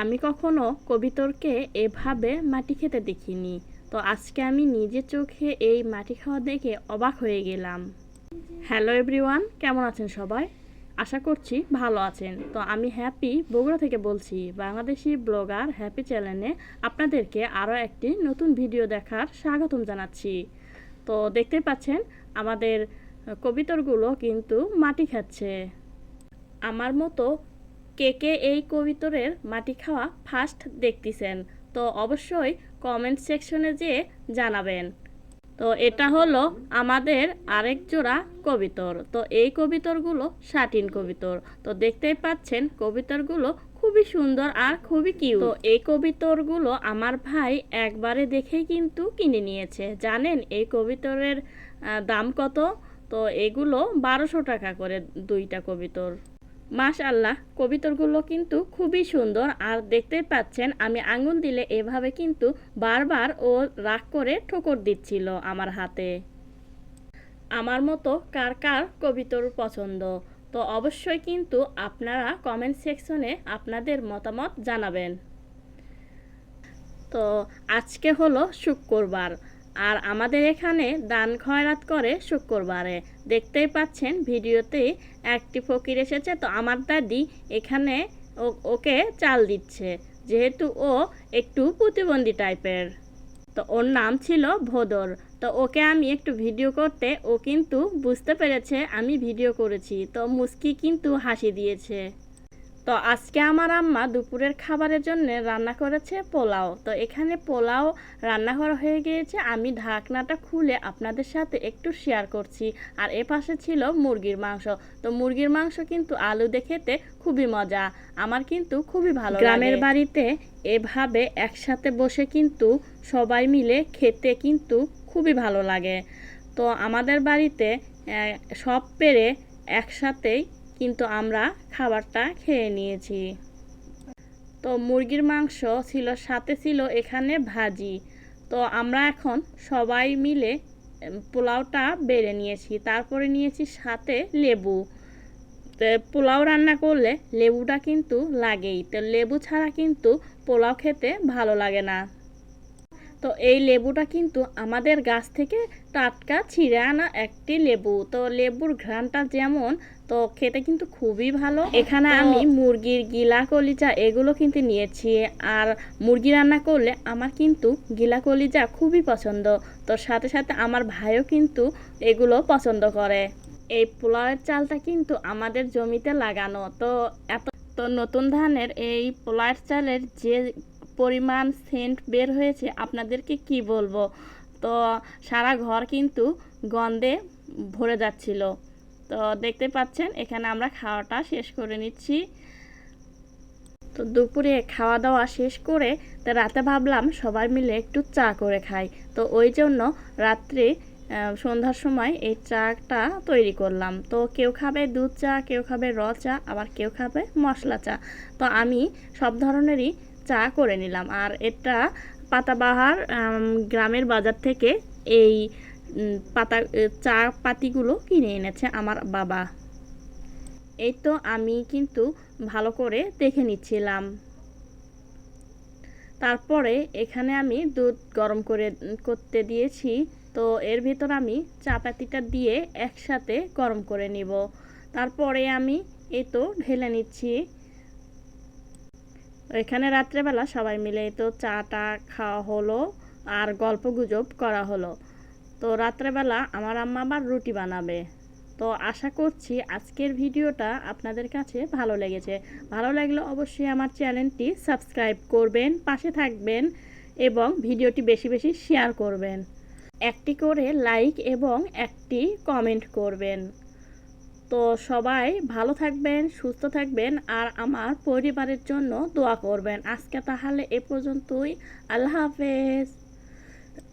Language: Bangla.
আমি কখনো কবিতরকে এভাবে মাটি খেতে দেখিনি। তো আজকে আমি নিজে চোখে এই মাটি খাওয়া দেখে অবাক হয়ে গেলাম। হ্যালো এভরিওয়ান, কেমন আছেন সবাই? আশা করছি ভালো আছেন। তো আমি হ্যাপি বগুড়া থেকে বলছি, বাংলাদেশি ব্লগার হ্যাপি চ্যানেলে আপনাদেরকে আরও একটি নতুন ভিডিও দেখার স্বাগতম জানাচ্ছি। তো দেখতে পাচ্ছেন, আমাদের কবিতরগুলো কিন্তু মাটি খাচ্ছে। আমার মতো কে কে এই কবিতরের মাটি খাওয়া ফার্স্ট দেখতেছেন, তো অবশ্যই কমেন্ট সেকশনে যেয়ে জানাবেন। তো এটা হলো আমাদের আরেক জোড়া কবিতর, তো এই কবিতরগুলো সাটিন কবিতর, তো দেখতেই পাচ্ছেন কবিতরগুলো খুবই সুন্দর আর খুবই কিউ তো এই কবিতরগুলো আমার ভাই একবারে দেখেই কিন্তু কিনে নিয়েছে। জানেন এই কবিতরের দাম কত? তো এগুলো বারোশো টাকা করে দুইটা কবিতর। মাশাল্লাহ কবিতরগুলো কিন্তু খুবই সুন্দর। আর দেখতেই পাচ্ছেন, আমি আঙুল দিলে এভাবে কিন্তু বারবার ও রাগ করে ঠোকর দিচ্ছিল আমার হাতে। আমার মতো কার কার কবিতর পছন্দ? তো অবশ্যই কিন্তু আপনারা কমেন্ট সেকশনে আপনাদের মতামত জানাবেন। তো আজকে হলো শুক্রবার। আর আমাদের এখানে দান খয়রাত করে শুক্রবারে। দেখতেই পাচ্ছেন, ভিডিওতে একটি ফকির এসেছে, তো আমার দাদি এখানে ওকে চাল দিচ্ছে, যেহেতু ও একটু প্রতিবন্ধী টাইপের। তো ওর নাম ছিল ভোদর, তো ওকে আমি একটু ভিডিও করতে, ও কিন্তু বুঝতে পেরেছে আমি ভিডিও করেছি, তো মুস্কি কিন্তু হাসি দিয়েছে। তো আজকে আমার আম্মা দুপুরের খাবারের জন্য রান্না করেছে পোলাও। তো এখানে পোলাও রান্না করা হয়ে গিয়েছে। আমি ঢাকনাটা খুলে আপনাদের সাথে একটু শেয়ার করছি। আর এ পাশে ছিল মুরগির মাংস। তো মুরগির মাংস কিন্তু আলু দিয়ে খেতে খুবই মজা। আমার কিন্তু খুবই ভালো গ্রামের বাড়িতে এভাবে একসাথে বসে কিন্তু সবাই মিলে খেতে কিন্তু খুবই ভালো লাগে। তো আমাদের বাড়িতে সব পেরে একসাথেই কিন্তু আমরা খাবারটা খেয়ে নিয়েছি। তো মুরগির মাংস ছিল, সাথে ছিল এখানে ভাজি। তো আমরা এখন সবাই মিলে পোলাওটা বেড়ে নিয়েছি। তারপরে নিয়েছি সাথে লেবু। তো পোলাও রান্না করলে লেবুটা কিন্তু লাগেই। তো লেবু ছাড়া কিন্তু পোলাও খেতে ভালো লাগে না। তো এই লেবুটা কিন্তু আমাদের গাছ থেকে টাটকা ছিঁড়ে আনা একটি লেবু। তো লেবুর ঘ্রাণটা যেমন তো খেতে কিন্তু খুবই ভালো। এখানে আমি মুরগির গিলা কলিজা এগুলো কিন্তু নিয়েছি। আর মুরগি রান্না করলে আমার কিন্তু গিলা কলিজা খুবই পছন্দ। তো সাথে সাথে আমার ভাইও কিন্তু এগুলো পছন্দ করে। এই পোলাওয়ের চালটা কিন্তু আমাদের জমিতে লাগানো। তো এত তো নতুন ধানের এই পোলাওয়ের চালের যে পরিমাণ সেন্ট বের হয়েছে, আপনাদেরকে কি বলব? তো সারা ঘর কিন্তু গন্ধে ভরে যাচ্ছিল। তো দেখতে পাচ্ছেন, এখানে আমরা খাওয়াটা শেষ করে নিচ্ছি। তো দুপুরে খাওয়া দাওয়া শেষ করে, তো রাতে ভাবলাম সবাই মিলে একটু চা করে খাই। তো ওই জন্য রাত্রে সন্ধ্যার সময় এই চাটা তৈরি করলাম। তো কেউ খাবে দুধ চা, কেউ খাবে র চা, আবার কেউ খাবে মশলা চা। তো আমি সব ধরনেরই চা করে নিলাম। আর এটা পাতাবাহার গ্রামের বাজার থেকে এই পাতা চা পাতিগুলো কিনে এনেছে আমার বাবা। এই তো আমি কিন্তু ভালো করে দেখে নিচ্ছিলাম। তারপরে এখানে আমি দুধ গরম করে করতে দিয়েছি। তো এর ভিতর আমি চা পাতিটা দিয়ে একসাথে গরম করে নিব। তারপরে আমি এই তো ঢেলে নিচ্ছি। এখানে রাত্রেবেলা সবাই মিলে তো চা টা খাওয়া হলো আর গল্প গুজব করা হলো। তো রাত্রেবেলা আমার আম্মা আবার রুটি বানাবে। তো আশা করছি আজকের ভিডিওটা আপনাদের কাছে ভালো লেগেছে। ভালো লাগলে অবশ্যই আমার চ্যানেলটি সাবস্ক্রাইব করবেন, পাশে থাকবেন এবং ভিডিওটি বেশি বেশি শেয়ার করবেন। একটি করে লাইক এবং একটি কমেন্ট করবেন। তো সবাই ভালো থাকবেন, সুস্থ থাকবেন আর আমার পরিবারের জন্য দোয়া করবেন। আজকে তাহলে এ পর্যন্তই। আল্লাহ হাফেজ।